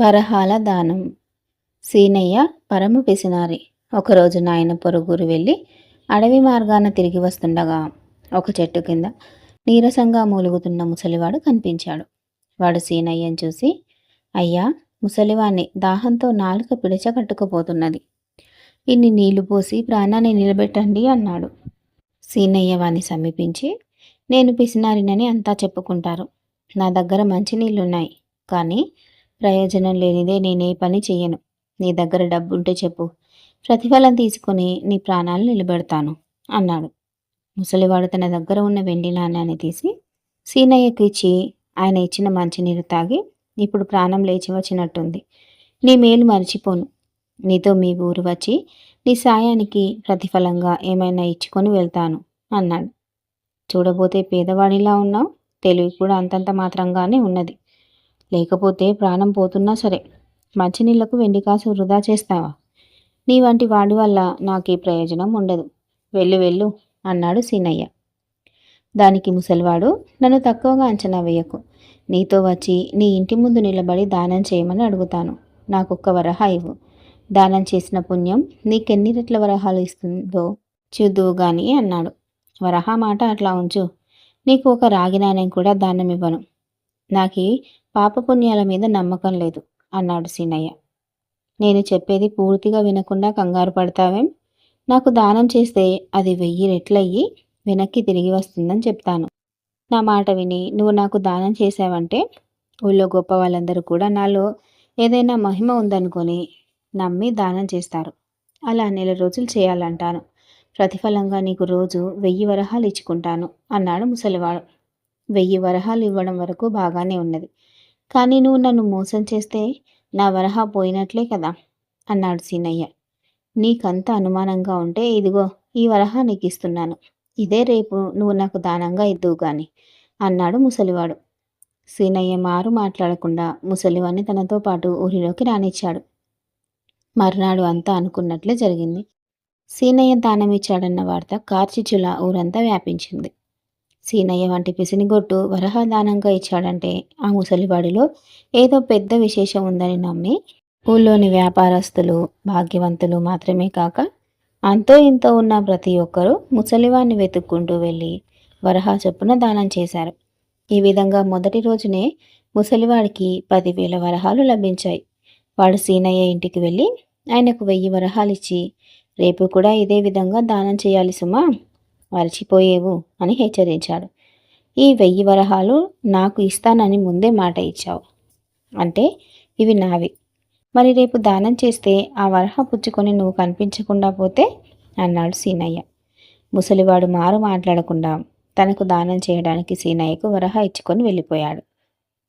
వరహాల దానం. సీనయ్య పరము పిసినారి. ఒకరోజు నాయన పొరుగురు వెళ్ళి అడవి మార్గాన తిరిగి వస్తుండగా ఒక చెట్టు కింద నీరసంగా మూలుగుతున్న ముసలివాడు కనిపించాడు. వాడు సీనయ్యను చూసి అయ్యా ముసలివాణ్ణి దాహంతో నాలుక పిడిచకట్టుకుపోతున్నది ఇన్ని నీళ్ళు పోసి ప్రాణాన్ని నిలబెట్టండి అన్నాడు. సీనయ్య వాణ్ణి సమీపించి నేను పిసినారినని అంతా చెప్పుకుంటారు. నా దగ్గర మంచి నీళ్ళున్నాయి కానీ ప్రయోజనం లేనిదే నేనే పని చెయ్యను. నీ దగ్గర డబ్బుంటే చెప్పు. ప్రతిఫలం తీసుకుని నీ ప్రాణాలు నిలబెడతాను అన్నాడు. ముసలివాడు తన దగ్గర ఉన్న వెండి నాణ్యాన్ని తీసి సీనయ్యకు ఇచ్చి ఆయన ఇచ్చిన మంచినీరు తాగి ఇప్పుడు ప్రాణం లేచి వచ్చినట్టుంది. నీ మేలు మర్చిపోను. నీతో మీ ఊరు వచ్చి నీ సాయానికి ప్రతిఫలంగా ఏమైనా ఇచ్చుకొని వెళ్తాను అన్నాడు. చూడబోతే పేదవాడిలా ఉన్నావు. తెలివి కూడా అంతంత మాత్రంగానే ఉన్నది. లేకపోతే ప్రాణం పోతున్నా సరే. మంచినీళ్ళకు వెండి కాసు వృధా చేస్తావా? నీ వంటి వాడి వల్ల నాకు ఈ ప్రయోజనం ఉండదు. వెళ్ళు వెళ్ళు అన్నాడు సీనయ్య. దానికి ముసలివాడు నన్ను తక్కువగా అంచనా వేయకు. నీతో వచ్చి నీ ఇంటి ముందు నిలబడి దానం చేయమని అడుగుతాను. నాకొక్క వరహ ఇవ్వు. దానం చేసిన పుణ్యం నీకెన్ని రెట్ల వరహాలు ఇస్తుందో చూద్దువు గాని అన్నాడు. వరహ మాట అట్లా ఉంచు. నీకు ఒక రాగి నాణ్యం కూడా దానం ఇవ్వను నాకు పాపపుణ్యాల మీద నమ్మకం లేదు అన్నాడు సీనయ్య. నేను చెప్పేది పూర్తిగా వినకుండా కంగారు పడతావేం? నాకు దానం చేస్తే అది వెయ్యి రెట్లయ్యి వెనక్కి తిరిగి వస్తుందని చెప్తాను. నా మాట విని నువ్వు నాకు దానం చేసావంటే ఊళ్ళో గొప్ప వాళ్ళందరూ కూడా నాలో ఏదైనా మహిమ ఉందనుకొని నమ్మి దానం చేస్తారు. అలా నెల రోజులు చేయాలంటాను. ప్రతిఫలంగా నీకు రోజు వెయ్యి వరహాలు ఇచ్చుకుంటాను అన్నాడు ముసలివాడు. వెయ్యి వరహాలు ఇవ్వడం వరకు బాగానే ఉన్నది. కానీ నువ్వు నన్ను మోసం చేస్తే నా వరహా పోయినట్లే కదా అన్నాడు సీనయ్య. నీకంత అనుమానంగా ఉంటే ఇదిగో ఈ వరహా నీకు ఇస్తున్నాను ఇదే రేపు నువ్వు నాకు దానంగా ఇద్దువు గాని అన్నాడు ముసలివాడు. సీనయ్య మారు మాట్లాడకుండా ముసలివాణ్ణి తనతో పాటు ఊరిలోకి రానిచ్చాడు. మర్నాడు అంతా అనుకున్నట్లే జరిగింది. సీనయ్య దానమిచ్చాడన్న వార్త కార్చిచుల ఊరంతా వ్యాపించింది. సీనయ్య వంటి పిసినిగొట్టు వరహదానంగా ఇచ్చాడంటే ఆ ముసలివాడిలో ఏదో పెద్ద విశేషం ఉందని నమ్మి ఊళ్ళోని వ్యాపారస్తులు భాగ్యవంతులు మాత్రమే కాక అంతో ఇంతో ఉన్న ప్రతి ఒక్కరూ ముసలివాణ్ణి వెతుక్కుంటూ వెళ్ళి వరహా చొప్పున దానం చేశారు. ఈ విధంగా మొదటి రోజునే ముసలివాడికి పదివేల వరహాలు లభించాయి. వాడు సీనయ్య ఇంటికి వెళ్ళి ఆయనకు వెయ్యి వరహాలిచ్చి రేపు కూడా ఇదే విధంగా దానం చేయాలి సుమా! మర్చిపోయేవు అని హెచ్చరించాడు. ఈ వెయ్యి వరహాలు నాకు ఇస్తానని ముందే మాట ఇచ్చావు. అంటే ఇవి నావి. మరి రేపు దానం చేస్తే ఆ వరహ పుచ్చుకొని నువ్వు కనిపించకుండా పోతే? అన్నాడు సీనయ్య. ముసలివాడు మారు మాట్లాడకుండా తనకు దానం చేయడానికి సీనయ్యకు వరహ ఇచ్చుకొని వెళ్ళిపోయాడు.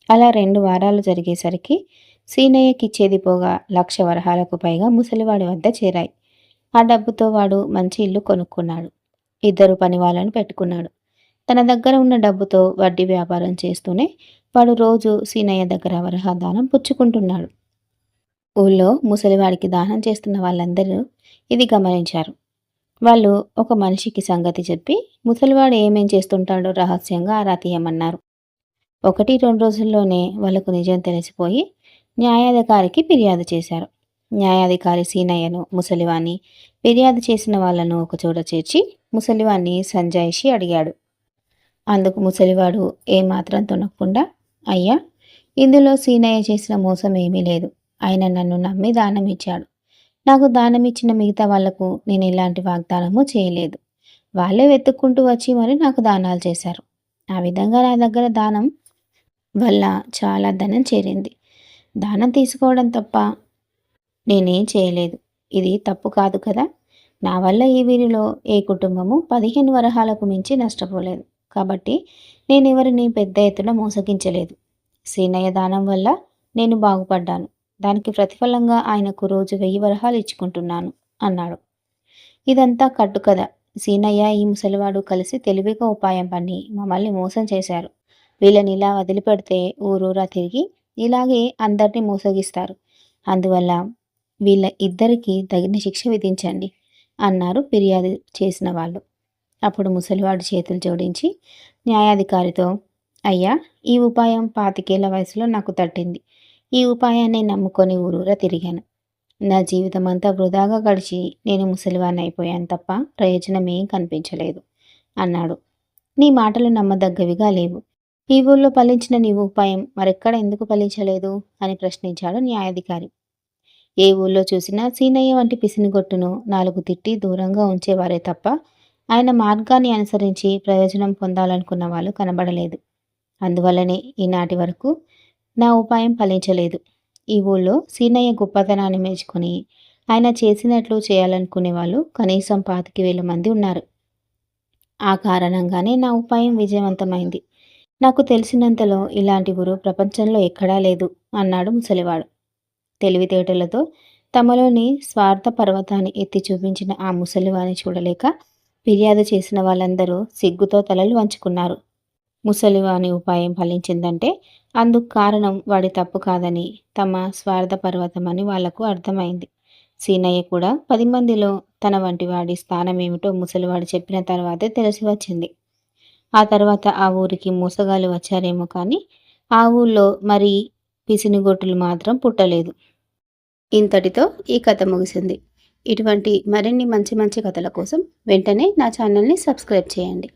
అలా రెండు వారాలు జరిగేసరికి సీనయ్యకి ఇచ్చేది పోగా లక్ష వరహాలకు పైగా ముసలివాడి వద్ద చేరాయి. ఆ డబ్బుతో వాడు మంచి ఇల్లు కొనుక్కున్నాడు. ఇద్దరు పని వాళ్ళని పెట్టుకున్నాడు. తన దగ్గర ఉన్న డబ్బుతో వడ్డీ వ్యాపారం చేస్తూనే వాడు రోజు సీనయ్య దగ్గర వరహా దానం పుచ్చుకుంటున్నాడు. ఊళ్ళో ముసలివాడికి దానం చేస్తున్న వాళ్ళందరూ ఇది గమనించారు. వాళ్ళు ఒక మనిషికి సంగతి చెప్పి ముసలివాడు ఏమేం చేస్తుంటాడో రహస్యంగా ఆరా తీయమన్నారు. ఒకటి రెండు రోజుల్లోనే వాళ్ళకు నిజం తెలిసిపోయి న్యాయాధికారికి ఫిర్యాదు చేశారు. న్యాయాధికారి సీనయ్యను ముసలివాణ్ణి ఫిర్యాదు చేసిన వాళ్ళను ఒకచోట చేర్చి ముసలివాణ్ణి సంజాయిషి అడిగాడు. అందుకు ముసలివాడు ఏమాత్రం తొనకుండా అయ్యా ఇందులో సీనయ్య చేసిన మోసం ఏమీ లేదు. ఆయన నన్ను నమ్మి దానం ఇచ్చాడు. నాకు దానం ఇచ్చిన మిగతా వాళ్ళకు నేను ఎలాంటి వాగ్దానము చేయలేదు. వాళ్ళే వెతుక్కుంటూ వచ్చి మరి నాకు దానాలు చేశారు. ఆ విధంగా నా దగ్గర దానం వల్ల చాలా ధనం చేరింది. దానం తీసుకోవడం తప్ప నేనేం చేయలేదు. ఇది తప్పు కాదు కదా. నా వల్ల ఈ వీరిలో ఏ కుటుంబము పదిహేను వరహాలకు మించి నష్టపోలేదు. కాబట్టి నేను ఎవరిని పెద్ద ఎత్తున మోసగించలేదు. సీనయ్య దానం వల్ల నేను బాగుపడ్డాను. దానికి ప్రతిఫలంగా ఆయనకు రోజు వెయ్యి వరహాలు ఇచ్చుకుంటున్నాను అన్నాడు. ఇదంతా కట్టు కదా సీనయ్య ఈ ముసలివాడు కలిసి తెలివిగా ఉపాయం పని మమ్మల్ని మోసం చేశారు. వీళ్ళని ఇలా వదిలిపెడితే ఊరూరా తిరిగి ఇలాగే అందరినీ మోసగిస్తారు. అందువల్ల వీళ్ళ ఇద్దరికీ తగిన శిక్ష విధించండి అన్నారు ఫిర్యాదు చేసిన వాళ్ళు. అప్పుడు ముసలివాడు చేతులు జోడించి న్యాయాధికారితో అయ్యా ఈ ఉపాయం పాతికేళ్ళ వయసులో నాకు తట్టింది. ఈ ఉపాయాన్ని నమ్ముకొని ఊరూరా తిరిగాను. నా జీవితం అంతా వృధాగా గడిచి నేను ముసలివాణ్ణి అయిపోయాను తప్ప ప్రయోజనం ఏం కనిపించలేదు అన్నాడు. నీ మాటలు నమ్మదగ్గవిగా లేవు. ఈ ఊళ్ళో ఫలించిన నీ ఉపాయం మరెక్కడ ఎందుకు ఫలించలేదు? అని ప్రశ్నించాడు న్యాయాధికారి. ఏ ఊళ్ళో చూసినా సీనయ్య వంటి పిసినిగొట్టును నాలుగు తిట్టి దూరంగా ఉంచేవారే తప్ప ఆయన మార్గాన్ని అనుసరించి ప్రయోజనం పొందాలనుకున్న వాళ్ళు కనబడలేదు. అందువల్లనే ఈనాటి వరకు నా ఉపాయం ఫలించలేదు. ఈ ఊళ్ళో సీనయ్య గొప్పతనాన్ని మెచ్చుకొని ఆయన చేసినట్లు చేయాలనుకునే వాళ్ళు కనీసం పాతికి వేల మంది ఉన్నారు. ఆ కారణంగానే నా ఉపాయం విజయవంతమైంది. నాకు తెలిసినంతలో ఇలాంటి ఊరు ప్రపంచంలో ఎక్కడా లేదు అన్నాడు ముసలివాడు. తెలివితేటలతో తమలోని స్వార్థ పర్వతాన్ని ఎత్తి చూపించిన ఆ ముసలివాని చూడలేక ఫిర్యాదు చేసిన వాళ్ళందరూ సిగ్గుతో తలలు వంచుకున్నారు. ముసలివాని ఉపాయం ఫలించిందంటే అందుకు కారణం వాడి తప్పు కాదని తమ స్వార్థ పర్వతమని వాళ్ళకు అర్థమైంది. సీనయ్య కూడా పది మందిలో తన వంటి వాడి స్థానం ఏమిటో ముసలివాడు చెప్పిన తర్వాతే తెలిసి వచ్చింది. ఆ తర్వాత ఆ ఊరికి మూసగాలు వచ్చారేమో కానీ ఆ ఊళ్ళో మరి పిసినిగొట్టులు మాత్రం పుట్టలేదు. ఇంతటితో ఈ కథ ముగిసింది. ఇటువంటి మరిన్ని మంచి మంచి కథల కోసం వెంటనే నా ఛానల్ని సబ్స్క్రైబ్ చేయండి.